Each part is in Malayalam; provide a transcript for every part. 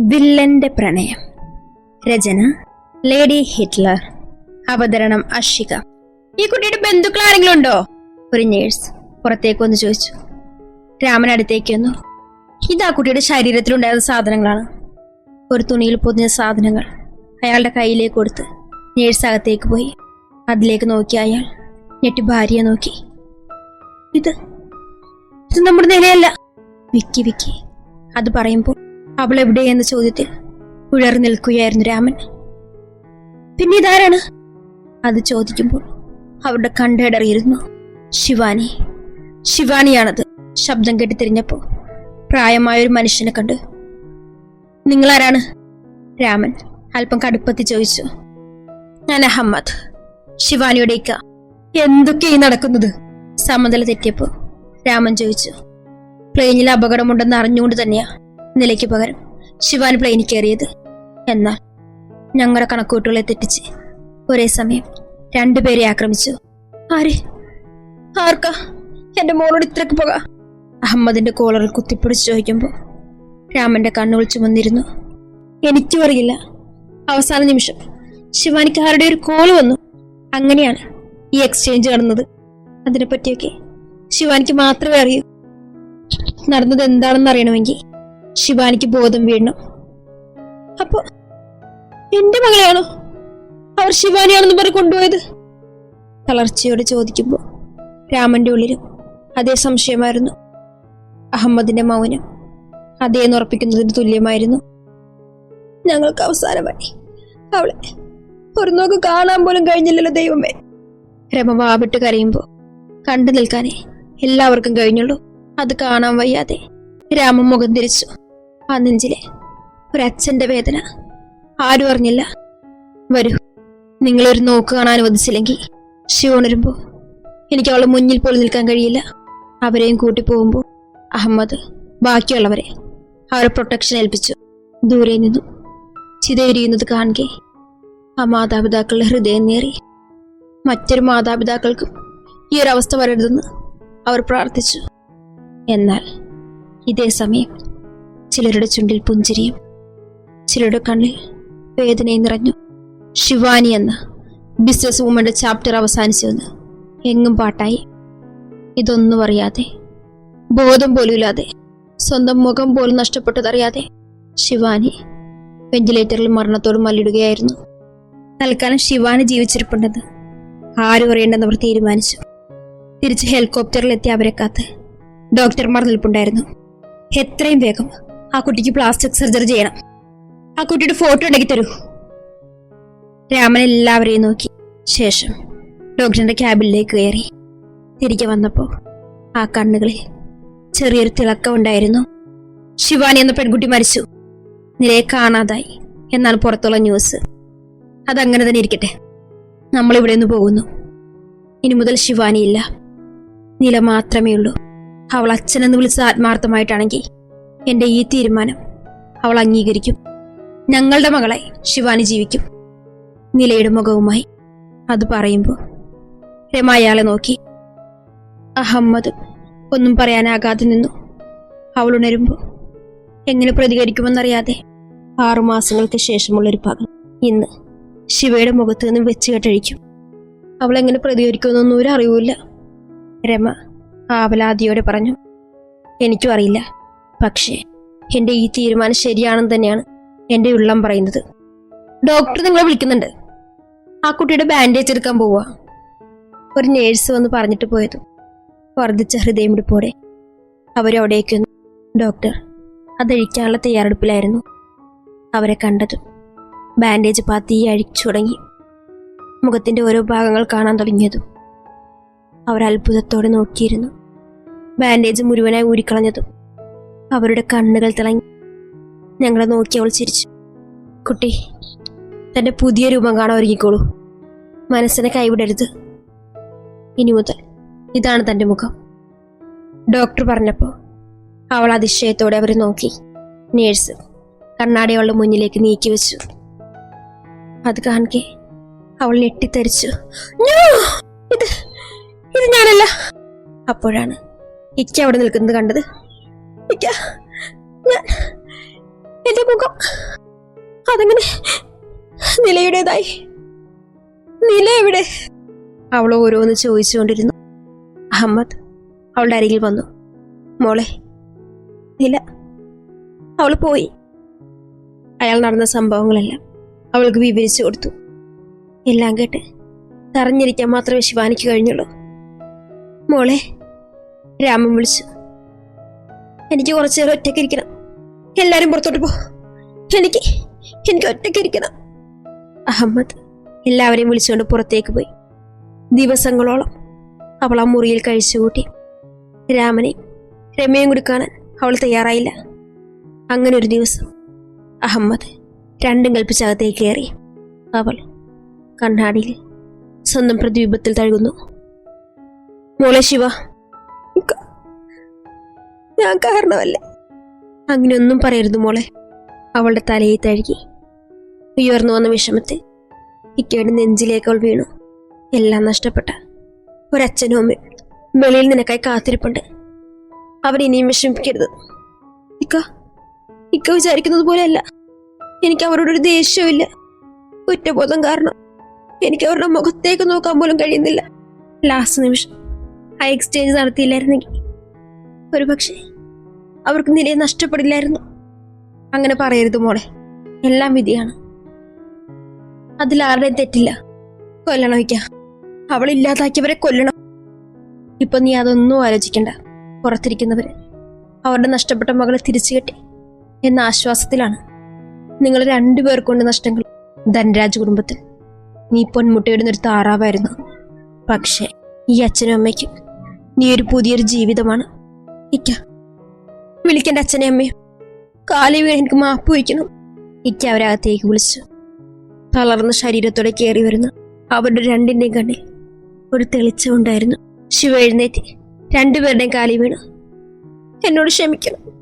വില്ലന്റെ പ്രണയം. രചന ലേഡി ഹിറ്റ്ലർ. അവതരണം അഷിക ഈ കുട്ടിയുടെ ബന്ധുക്കൾ ആരെങ്കിലും ഉണ്ടോ ഒരു നേഴ്സ് പുറത്തേക്ക് വന്ന് ചോദിച്ചു. രാമൻ അടുത്തേക്ക് വന്നു. ഇതാ കുട്ടിയുടെ ശരീരത്തിലുണ്ടായിരുന്ന സാധനങ്ങളാണ്. ഒരു തുണിയിൽ പൊതിഞ്ഞ സാധനങ്ങൾ അയാളുടെ കയ്യിലേക്ക് കൊടുത്ത് നേഴ്സ് അകത്തേക്ക് പോയി. അതിലേക്ക് നോക്കി അയാൾ ഞെട്ടി ഭാര്യയെ നോക്കി. ഇത് ഇത് നമ്മുടെ നിലയല്ല. വിക്കി വിക്കി അത് പറയുമ്പോൾ അവൾ എവിടെയെന്ന ചോദ്യത്തിൽ ഉഴറി നിൽക്കുകയായിരുന്നു രാമൻ. പിന്നെ ഇതാരാണ്? അത് ചോദിക്കുമ്പോൾ അവരുടെ കണ്ടിടറിയിരുന്നു ശിവാനി. ശിവാനിയാണത് ശബ്ദം കേട്ട് തിരിഞ്ഞപ്പോൾ പ്രായമായ ഒരു മനുഷ്യനെ കണ്ട്. നിങ്ങളാരാണ്? രാമൻ അല്പം കടുപ്പത്തി ചോദിച്ചു. ഞാൻ അഹമ്മദ് ശിവാനിയുടെ ഇക്ക. എന്തൊക്കെയായി നടക്കുന്നത്? സമനില തെറ്റിയപ്പോൾ രാമൻ ചോദിച്ചു. പ്ലെയിനിൽ അപകടമുണ്ടെന്ന് അറിഞ്ഞുകൊണ്ട് തന്നെയാ. നിലയ്ക്ക് പകരം ശിവാൻ പ്ലെയിനിൽ കയറിയത് എന്നാൽ ഞങ്ങളുടെ കണക്കൂട്ടുകളെ തെറ്റിച്ച് ഒരേ സമയം രണ്ടുപേരെ ആക്രമിച്ചു. ആര്? ആർക്കാ? എന്റെ മോളോട് ഇത്രക്ക് പോക. അഹമ്മദിന്റെ കോളറിൽ കുത്തിപ്പിടിച്ച് ചോദിക്കുമ്പോൾ രാമന്റെ കണ്ണുകൾ ചുമന്നിരുന്നു. എനിക്കും അറിയില്ല. അവസാന നിമിഷം ശിവാനിക്ക് ആരുടെ ഒരു കോൾ വന്നു. അങ്ങനെയാണ് ഈ എക്സ്ചേഞ്ച് നടന്നത്. അതിനെപ്പറ്റിയൊക്കെ ശിവാനിക്ക് മാത്രമേ അറിയൂ. നടന്നത് എന്താണെന്ന് അറിയണമെങ്കിൽ ശിവാനിക്ക് ബോധം വീണു. അപ്പൊ എന്റെ മകളെയാണോ അവർ ശിവാനിയാണെന്ന് പറഞ്ഞ് കൊണ്ടുപോയത്? തളർച്ചയോട് ചോദിക്കുമ്പോൾ രാമന്റെ ഉള്ളിലും അതേ സംശയമായിരുന്നു. അഹമ്മദിന്റെ മൗനം അതേ ഉറപ്പിക്കുന്നതിന് തുല്യമായിരുന്നു. ഞങ്ങൾക്ക് അവസാനമായി അവളെ ഒരു നോക്ക് കാണാൻ പോലും കഴിഞ്ഞില്ലല്ലോ ദൈവമേ. രമ വാവിട്ട് കരയുമ്പോൾ കണ്ടു നിൽക്കാനേ എല്ലാവർക്കും കഴിഞ്ഞുള്ളൂ. അത് കാണാൻ വയ്യാതെ രാമൻ മുഖം തിരിച്ചു. ആ നെഞ്ചിലെ ഒരച്ഛന്റെ വേദന. ആരും അറിഞ്ഞില്ല. വരൂ നിങ്ങളൊരു നോക്ക് കാണാൻ അനുവദിച്ചില്ലെങ്കിൽ ശിവ ഉണരുമ്പോൾ എനിക്ക് അവളെ മുന്നിൽ പോലും നിൽക്കാൻ കഴിയില്ല. അവരെയും കൂട്ടി പോകുമ്പോൾ അഹമ്മദ് ബാക്കിയുള്ളവരെ അവരെ പ്രൊട്ടക്ഷൻ ഏൽപ്പിച്ചു. ദൂരെ നിന്നു ചിതയിരിയുന്നത് കാണുകെ ആ മാതാപിതാക്കളുടെ ഹൃദയം നേറി. മറ്റൊരു മാതാപിതാക്കൾക്കും ഈ ഒരു അവസ്ഥ വരരുതെന്ന് അവർ പ്രാർത്ഥിച്ചു. എന്നാൽ ഇതേ സമയം ചിലരുടെ ചുണ്ടിൽ പുഞ്ചിരിയും ചിലരുടെ കണ്ണിൽ വേദനയും നിറഞ്ഞു. ശിവാനി എന്ന ബിസിനസ് വുമന്റെ ചാപ്റ്റർ അവസാനിച്ചുവെന്ന് എങ്ങും പാട്ടായി. ഇതൊന്നും അറിയാതെ ബോധം പോലുമില്ലാതെ സ്വന്തം മുഖം പോലും നഷ്ടപ്പെട്ടതറിയാതെ ശിവാനി വെന്റിലേറ്ററിൽ മരണത്തോട് മല്ലിടുകയായിരുന്നു. തൽക്കാലം ശിവാനി ജീവിച്ചിരിപ്പുണ്ടെന്ന് ആരും അറിയേണ്ടെന്ന് അവർ തീരുമാനിച്ചു. തിരിച്ച് ഹെലികോപ്റ്ററിലെത്തി അവരെ കാത്ത് ഡോക്ടർമാർ നിൽപ്പുണ്ടായിരുന്നു. എത്രയും വേഗം ആ കുട്ടിക്ക് പ്ലാസ്റ്റിക് സർജറി ചെയ്യണം. ആ കുട്ടിയുടെ ഫോട്ടോ ഉണ്ടെങ്കിൽ തരൂ. രാമൻ എല്ലാവരെയും നോക്കി. ശേഷം ഡോക്ടറിന്റെ ക്യാബിനിലേക്ക് കയറി. തിരികെ വന്നപ്പോൾ ആ കണ്ണുകളിൽ ചെറിയൊരു തിളക്കം ഉണ്ടായിരുന്നു. ശിവാനി എന്ന പെൺകുട്ടി മരിച്ചു. നിലയെ കാണാതായി. എന്നാണ് പുറത്തുള്ള ന്യൂസ് അതങ്ങനെ തന്നെ ഇരിക്കട്ടെ. നമ്മളിവിടെ നിന്ന് പോകുന്നു. ഇനി മുതൽ ശിവാനിയില്ല നില മാത്രമേ ഉള്ളൂ. അവൾ അച്ഛനെന്ന് വിളിച്ചത് ആത്മാർത്ഥമായിട്ടാണെങ്കിൽ എന്റെ ഈ തീരുമാനം അവൾ അംഗീകരിക്കും. ഞങ്ങളുടെ മകളെ ശിവാനി ജീവിക്കും. നിലയുടെ മുഖവുമായി അത് പറയുമ്പോൾ രമ അയാളെ നോക്കി. അഹമ്മദ് ഒന്നും പറയാനാകാതെ നിന്നു. അവൾ ഉണരുമ്പോൾ എങ്ങനെ പ്രതികരിക്കുമെന്നറിയാതെ ആറുമാസങ്ങൾക്ക് ശേഷമുള്ളൊരു പകൽ ഇന്ന് ശിവയുടെ മുഖത്ത് നിന്ന് വെച്ച് കെട്ടഴിക്കും. അവൾ എങ്ങനെ പ്രതികരിക്കുമെന്നൊന്നും ഒരു അറിവില്ല രമ ആവലാതിയോടെ പറഞ്ഞു എനിക്കും അറിയില്ല. പക്ഷേ എന്റെ ഈ തീരുമാനം ശരിയാണെന്ന് തന്നെയാണ് എന്റെ ഉള്ളം പറയുന്നത്. ഡോക്ടർ നിങ്ങളെ വിളിക്കുന്നുണ്ട്. ആ കുട്ടിയുടെ ബാൻഡേജ് എടുക്കാൻ പോവുക ഒരു നേഴ്സ് വന്ന് പറഞ്ഞിട്ട് പോയത്. വർദ്ധിച്ച ഹൃദയമിടിപ്പോടെ അവരവിടേക്ക് വന്നു. ഡോക്ടർ അതഴിക്കാനുള്ള തയ്യാറെടുപ്പിലായിരുന്നു അവരെ കണ്ടത്. ബാൻഡേജ് പാത്തി അഴിച്ചു തുടങ്ങി. മുഖത്തിന്റെ ഓരോ ഭാഗങ്ങൾ കാണാൻ തുടങ്ങിയതും അവർ അത്ഭുതത്തോടെ നോക്കിയിരുന്നു. ബാൻഡേജ് മുഴുവനായി ഊരിക്കളഞ്ഞതും അവരുടെ കണ്ണുകൾ തിളങ്ങി. ഞങ്ങളെ നോക്കി അവൾ ചിരിച്ചു. കുട്ടി തന്റെ പുതിയ രൂപം കാണാൻ ഒരുങ്ങിക്കോളൂ. മനസ്സിനെ കൈവിടരുത്. ഇനി മുതൽ ഇതാണ് തന്റെ മുഖം. ഡോക്ടർ പറഞ്ഞപ്പോൾ അവൾ അതിശയത്തോടെ അവരെ നോക്കി. നേഴ്സ് കണ്ണാടി അവളുടെ മുന്നിലേക്ക് നീക്കി വെച്ചു. അത് കാണിക്കെ അവൾ ഞെട്ടിത്തെറിച്ചു. "No! ഇത് ഞാനല്ല. അപ്പോഴാണ് ഇക്ക അവിടെ നിൽക്കുന്നത് കണ്ടത്. ഇക്ക ഞാൻ എന്റെ മുഖം അതങ്ങനെ നിലയുടേതായി. നില എവിടെ? അവൾ ഓരോന്ന് ചോദിച്ചുകൊണ്ടിരുന്നു. അഹമ്മദ് അവളുടെ അരികിൽ വന്നു. മോളെ നില. അവൾ പോയി. അയാൾ നടന്ന സംഭവങ്ങളെല്ലാം അവൾക്ക് വിവരിച്ചു കൊടുത്തു. എല്ലാം കേട്ട് തറഞ്ഞിരിക്കാൻ മാത്രമേ ശിവാനിക്ക് കഴിഞ്ഞുള്ളൂ. മോളെ രാമൻ വിളിച്ചു. എനിക്ക് കുറച്ചു നേരം ഒറ്റയ്ക്ക് ഇരിക്കണം. എല്ലാരും പുറത്തോട്ട് പോ. എനിക്ക് എനിക്ക് ഒറ്റയ്ക്ക് ഇരിക്കണം. അഹമ്മദ് എല്ലാവരെയും വിളിച്ചുകൊണ്ട് പുറത്തേക്ക് പോയി. ദിവസങ്ങളോളം അവൾ ആ മുറിയിൽ കഴിച്ചുകൂട്ടി. രാമനെയും രമയും കൂടി കാണാൻ അവൾ തയ്യാറായില്ല. അങ്ങനെ ഒരു ദിവസം അഹമ്മദ് രണ്ടും കൽപ്പിച്ചകത്തേക്ക് കയറി. അവൾ കണ്ണാടിയിൽ സ്വന്തം പ്രതിബിംബത്തിൽ തഴുകുന്നു. മോളെ ശിവ. ഞാൻ കാരണമല്ലേ. അങ്ങനെയൊന്നും പറയരുത് മോളെ. അവളുടെ തലയെ തഴുകി. ഉയർന്നു വന്ന വിഷമത്തിൽ ഇക്കയുടെ നെഞ്ചിലേക്ക് അവൾ വീണു. എല്ലാം നഷ്ടപ്പെട്ട ഒരച്ഛനും അമ്മയും വെളിയിൽ നിനക്കായി കാത്തിരിപ്പുണ്ട്. അവരിനിയും വിഷമിപ്പിക്കരുത്. ഇക്ക ഇക്ക വിചാരിക്കുന്നത് പോലെയല്ല. എനിക്ക് അവരോടൊരു ദേഷ്യമില്ല കുറ്റബോധം കാരണം എനിക്ക് അവരുടെ മുഖത്തേക്ക് നോക്കാൻ പോലും കഴിയുന്നില്ല. ലാസ്റ്റ് നിമിഷം ആ എക്സ്ചേഞ്ച് നടത്തിയില്ലായിരുന്നെങ്കിൽ ഒരുപക്ഷെ അവർക്ക് നിലയെ നഷ്ടപ്പെടില്ലായിരുന്നു. അങ്ങനെ പറയരുത് മോളെ. എല്ലാം വിധിയാണ്. അതിലാരുടെയും തെറ്റില്ല. കൊല്ലണം വയ്ക്ക അവൾ ഇല്ലാതാക്കിയവരെ കൊല്ലണം. ഇപ്പൊ നീ അതൊന്നും ആലോചിക്കണ്ട. പുറത്തിരിക്കുന്നവര് അവരുടെ നഷ്ടപ്പെട്ട മകളെ തിരിച്ചു കെട്ടി എന്ന ആശ്വാസത്തിലാണ്. നിങ്ങൾ രണ്ടുപേർക്കൊണ്ട് നഷ്ടങ്ങൾ. ധനരാജ് കുടുംബത്തിൽ. നീ പൊന്മുട്ടയിടുന്നൊരു താറാവായിരുന്നു. പക്ഷേ ഈ അച്ഛനും അമ്മയ്ക്കും നീ ഒരു പുതിയൊരു ജീവിതമാണ്. ഇക്ക. വിളിക്കേണ്ട അച്ഛനെ അമ്മയും കാലി വീണ് എനിക്ക് മാപ്പ് വയ്ക്കണം. ഇക്ക അവരകത്തേക്ക് വിളിച്ചു. തളർന്ന ശരീരത്തോടെ കയറി വരുന്ന അവരുടെ രണ്ടിന്റെയും കണ്ണിൽ ഒരു തെളിച്ചമുണ്ടായിരുന്നു ശിവ എഴുന്നേറ്റ് രണ്ടുപേരുടെയും കാലി വീണ്. എന്നോട് ക്ഷമിക്കണം.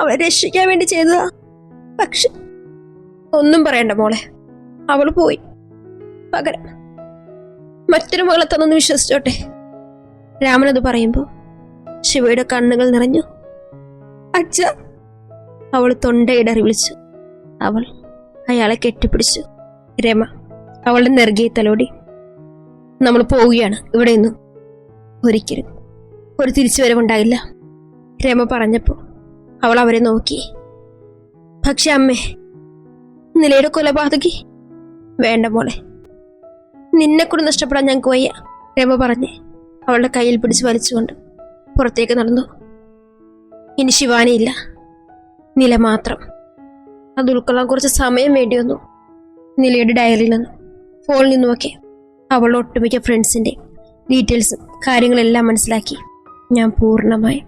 അവളെ രക്ഷിക്കാൻ വേണ്ടി ചെയ്തതാ. പക്ഷെ ഒന്നും പറയണ്ട മോളെ. അവൾ പോയി. പകരം മറ്റൊരു മകളെ തന്നൊന്ന് വിശ്വസിച്ചോട്ടെ. രാമനത് പറയുമ്പോൾ ശിവയുടെ കണ്ണുകൾ നിറഞ്ഞു. അച്ഛ. അവൾ തൊണ്ടയിടറി വിളിച്ചു. അവൾ അയാളെ കെട്ടിപ്പിടിച്ചു. രമ അവളുടെ നെറുകിയ തലോടി. നമ്മൾ പോവുകയാണ്. ഇവിടെ നിന്നും. ഒരിക്കലും. ഒരു തിരിച്ചുവരവുണ്ടാകില്ല രമ പറഞ്ഞപ്പോൾ അവൾ അവരെ നോക്കി. പക്ഷെ അമ്മേ നിലയുടെ കൊലപാതകി? വേണ്ട മോളെ. നിന്നെ കൂടെ നഷ്ടപ്പെടാൻ ഞങ്ങൾക്ക് വയ്യ രമ പറഞ്ഞ്. അവളുടെ കയ്യിൽ പിടിച്ച് വലിച്ചുകൊണ്ട് പുറത്തേക്ക് നടന്നു. ഇനി ശിവാനിയില്ല നില മാത്രം. അത് ഉൾക്കൊള്ളാൻ കുറച്ച് സമയം വേണ്ടി വന്നു. നിലയുടെ ഡയറിയിൽ നിന്നും. ഫോണിൽ നിന്നുമൊക്കെ അവളുടെ ഒട്ടുമിക്ക ഫ്രണ്ട്സിന്റെ ഡീറ്റെയിൽസും കാര്യങ്ങളെല്ലാം മനസ്സിലാക്കി. ഞാൻ പൂർണമായി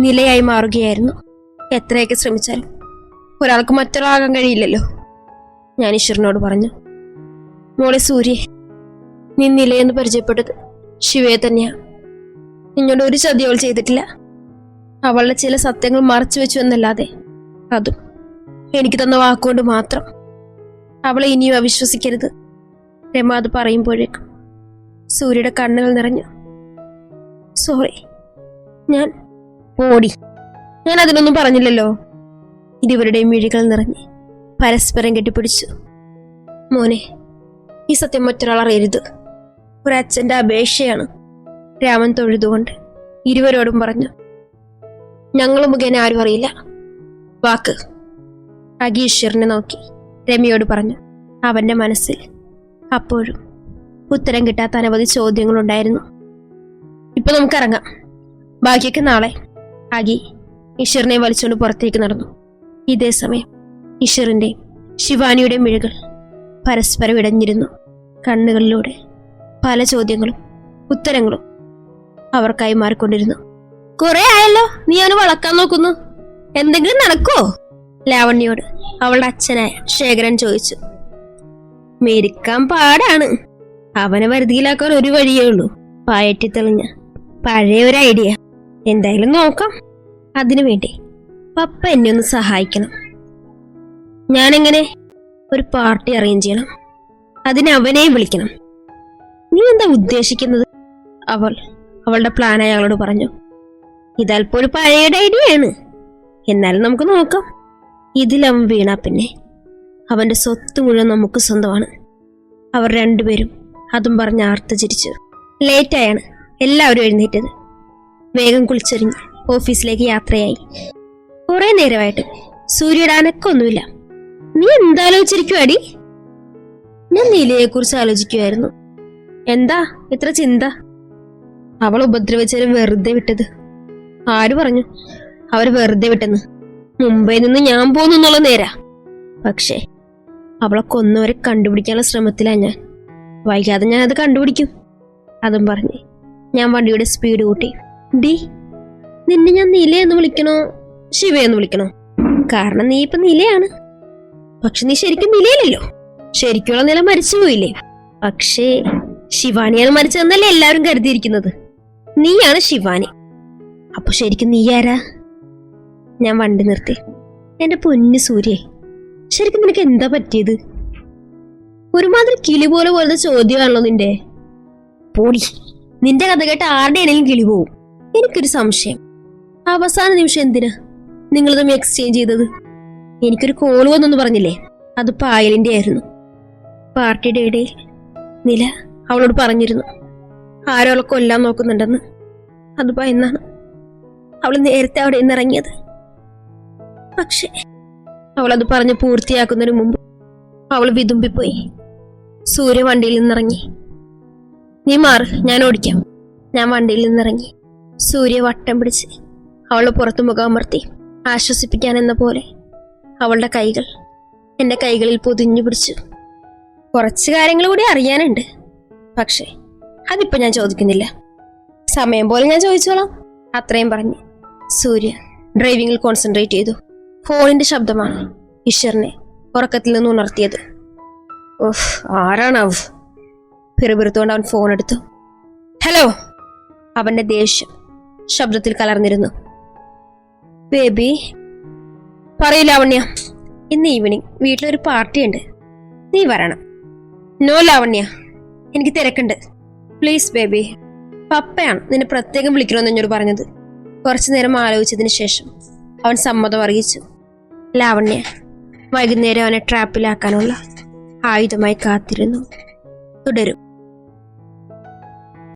നിലയായി മാറുകയായിരുന്നു. എത്രയൊക്കെ ശ്രമിച്ചാലും ഒരാൾക്ക് മറ്റൊരാളാകാൻ കഴിയില്ലല്ലോ. ഞാൻ ഈശ്വരനോട് പറഞ്ഞു മോളെ സൂര്യ നീ നിലയെന്ന് പരിചയപ്പെട്ടത് ശിവയെ തന്നെയാ. നിന്നോട് ഒരു ചതി അവൾ ചെയ്തിട്ടില്ല. അവളുടെ ചില സത്യങ്ങൾ മറച്ചു വെച്ചു എന്നല്ലാതെ അതും എനിക്ക് തന്ന വാക്കുകൊണ്ട് മാത്രം. അവളെ ഇനിയും അവിശ്വസിക്കരുത്. രമ അത് പറയുമ്പോഴേക്കും സൂര്യയുടെ കണ്ണുകൾ നിറഞ്ഞു. സോറി ഞാൻ ഓടി. ഞാൻ അതിനൊന്നും പറഞ്ഞില്ലല്ലോ. ഇരുവരുടെയും മിഴികൾ നിറഞ്ഞ് പരസ്പരം കെട്ടിപ്പിടിച്ചു. മോനെ ഈ സത്യം മറ്റൊരാൾ അറിയരുത്. ഒരച്ഛന്റെ അപേക്ഷയാണ് രാമൻ തൊഴുതുകൊണ്ട് ഇരുവരോടും പറഞ്ഞു ഞങ്ങൾ മുഖേന ആരും അറിയില്ല. വാക്ക്. അഗീശ്വരനെ നോക്കി രമിയോട് പറഞ്ഞു അവന്റെ മനസ്സിൽ അപ്പോഴും ഉത്തരം കിട്ടാത്ത അനവധി ചോദ്യങ്ങളുണ്ടായിരുന്നു. ഇപ്പൊ നമുക്കിറങ്ങാം ബാക്കിയൊക്കെ നാളെ. അഗി ഈശ്വരനെ വലിച്ചുകൊണ്ട് പുറത്തേക്ക് നടന്നു. ഇതേ സമയം ഈശ്വറിന്റെയും ശിവാനിയുടെയും മിഴികൾ പരസ്പരം ഇടഞ്ഞിരുന്നു കണ്ണുകളിലൂടെ. പല ചോദ്യങ്ങളും ഉത്തരങ്ങളും അവർ കൈമാറിക്കൊണ്ടിരുന്നു. കുറെ ആയല്ലോ നീ അവന് വളക്കാൻ നോക്കുന്നു. എന്തെങ്കിലും നടക്കോ ലാവണ്യോട് അവളുടെ അച്ഛനായ ശേഖരൻ ചോദിച്ചു. മെരുക്കാൻ പാടാണ്. അവനെ വരുതിയിലാക്കാൻ ഒരു വഴിയേ ഉള്ളൂ പായറ്റി തെളിഞ്ഞ പഴയ ഒരു ഐഡിയ. എന്തായാലും നോക്കാം. അതിനു വേണ്ടി പപ്പ എന്നെ ഒന്ന് സഹായിക്കണം. ഞാനെങ്ങനെ ഒരു പാർട്ടി അറേഞ്ച് ചെയ്യണം. അതിന് അവനെയും വിളിക്കണം. നീ എന്താ ഉദ്ദേശിക്കുന്നത്? അവൾ അവളുടെ പ്ലാൻ അവളോട് പറഞ്ഞു. ഇതൽപ്പോൾ ഒരു പഴയ ഐഡിയയാണ്. എന്നാലും നമുക്ക് നോക്കാം. ഇതിലവൻ വീണ പിന്നെ. അവന്റെ സ്വത്ത് മുഴുവൻ നമുക്ക് സ്വന്തമാണ്. അവർ രണ്ടുപേരും അതും പറഞ്ഞ് ആർത്ത് ചിരിച്ചു. ലേറ്റായാണ് എല്ലാവരും എഴുന്നേറ്റത്. വേഗം കുളിച്ചെറിഞ്ഞ് ഓഫീസിലേക്ക് യാത്രയായി. കുറെ നേരമായിട്ട്. സൂര്യയുടെ അനക്കൊന്നുമില്ല നീ എന്താലോചിച്ചിരിക്കുവാടി? ഞാൻ നീലയെക്കുറിച്ച് ആലോചിക്കുമായിരുന്നു എന്താ? ഇത്ര ചിന്ത? അവൾ ഉപദ്രവിച്ചവരെ വെറുതെ വിട്ടത്. ആര് പറഞ്ഞു? അവർ വെറുതെ വിട്ടെന്ന്. മുംബൈയിൽ നിന്ന് ഞാൻ പോന്നു എന്നുള്ള നേരാ. പക്ഷേ അവളെ കൊന്നവരെ കണ്ടുപിടിക്കാനുള്ള ശ്രമത്തിലാ ഞാൻ. വൈകാതെ ഞാൻ അത് കണ്ടുപിടിക്കും. അതും പറഞ്ഞ് ഞാൻ വണ്ടിയുടെ സ്പീഡ് കൂട്ടി. ഡി നിന്നെ ഞാൻ നീല എന്ന് വിളിക്കണോ? ശിവ എന്ന് വിളിക്കണോ? കാരണം നീ ഇപ്പൊ നിലയാണ്. പക്ഷെ നീ ശരിക്കും നിലയിലല്ലോ ശരിക്കുള്ള നില മരിച്ചുപോയില്ലേ? പക്ഷേ ശിവാനിയാണ് മരിച്ചതെന്നല്ലേ എല്ലാവരും കരുതിയിരിക്കുന്നത്? നീയാണ് ശിവാനി. അപ്പൊ ശരിക്കും നീ ആരാ? ഞാൻ വണ്ടി നിർത്തി. എന്റെ പൊന്നു സൂര്യേ ശരിക്കും നിനക്ക് എന്താ പറ്റിയത്? ഒരുമാതിരി കിളി പോലെ പോലത്തെ ചോദ്യമാണല്ലോ നിന്റെ. പോടി നിന്റെ കഥ കേട്ട് ആരുടെ ആണെങ്കിലും കിളി പോവും? എനിക്കൊരു സംശയം. അവസാന നിമിഷം എന്തിനാ നിങ്ങൾ തമ്മിൽ എക്സ്ചേഞ്ച് ചെയ്തത്? എനിക്കൊരു കോൾ വന്നെന്ന് പറഞ്ഞില്ലേ? അത് പായലിന്റെ ആയിരുന്നു. പാർട്ടിയുടെ ഇടയിൽ നില അവളോട് പറഞ്ഞിരുന്നു. ആരോ അവളെ കൊല്ലാൻ നോക്കുന്നുണ്ടെന്ന്. അത് ഭയന്നാണ്. അവൾ നേരത്തെ അവിടെ നിന്ന് ഇറങ്ങിയത് പക്ഷേ അവൾ അത് പറഞ്ഞ് പൂർത്തിയാക്കുന്നതിന് മുമ്പ് അവൾ വിതുമ്പിപ്പോയി. സൂര്യ വണ്ടിയിൽ നിന്നിറങ്ങി. നീ മാറ് ഞാൻ ഓടിക്കാം. ഞാൻ വണ്ടിയിൽ നിന്നിറങ്ങി. സൂര്യ വട്ടം പിടിച്ച് അവളെ പുറത്ത് മുഖമർത്തി ആശ്വസിപ്പിക്കാൻ എന്ന പോലെ അവളുടെ കൈകൾ എന്റെ കൈകളിൽ പൊതിഞ്ഞു പിടിച്ചു. കുറച്ച് കാര്യങ്ങൾ കൂടി അറിയാനുണ്ട്. പക്ഷേ അതിപ്പോ ഞാൻ ചോദിക്കുന്നില്ല. സമയം പോലെ ഞാൻ ചോദിച്ചോളാം. അത്രയും പറഞ്ഞ്. സൂര്യ ഡ്രൈവിംഗിൽ കോൺസെൻട്രേറ്റ് ചെയ്തു. ഫോണിന്റെ ശബ്ദമാണ് ഈശ്വറിനെ ഉറക്കത്തിൽ നിന്ന് ഉണർത്തിയത്. ഓഹ് ആരാണാവ്? പിറുപിറുത്തുകൊണ്ട് അവൻ ഫോൺ എടുത്തു. ഹലോ അവന്റെ ദേഷ്യം ശബ്ദത്തിൽ കലർന്നിരുന്നു. ബേബി പറയില്ല ലാവണ്യ. ഇന്ന് ഈവനിങ് വീട്ടിലൊരു പാർട്ടിയുണ്ട് നീ വരണം. നോ ലാവണ്യ. എനിക്ക് തിരക്കുണ്ട്. പ്ലീസ് ബേബി പപ്പയാണ് നിന്നെ പ്രത്യേകം വിളിക്കണമെന്ന് എന്നോട് പറഞ്ഞത്. കുറച്ചു നേരം ആലോചിച്ചതിന് ശേഷം അവൻ സമ്മതം അറിയിച്ചു. ലാവണ്യ വൈകുന്നേരം അവനെ ട്രാപ്പിലാക്കാനുള്ള ആയുധമായി കാത്തിരുന്നു. തുടരും.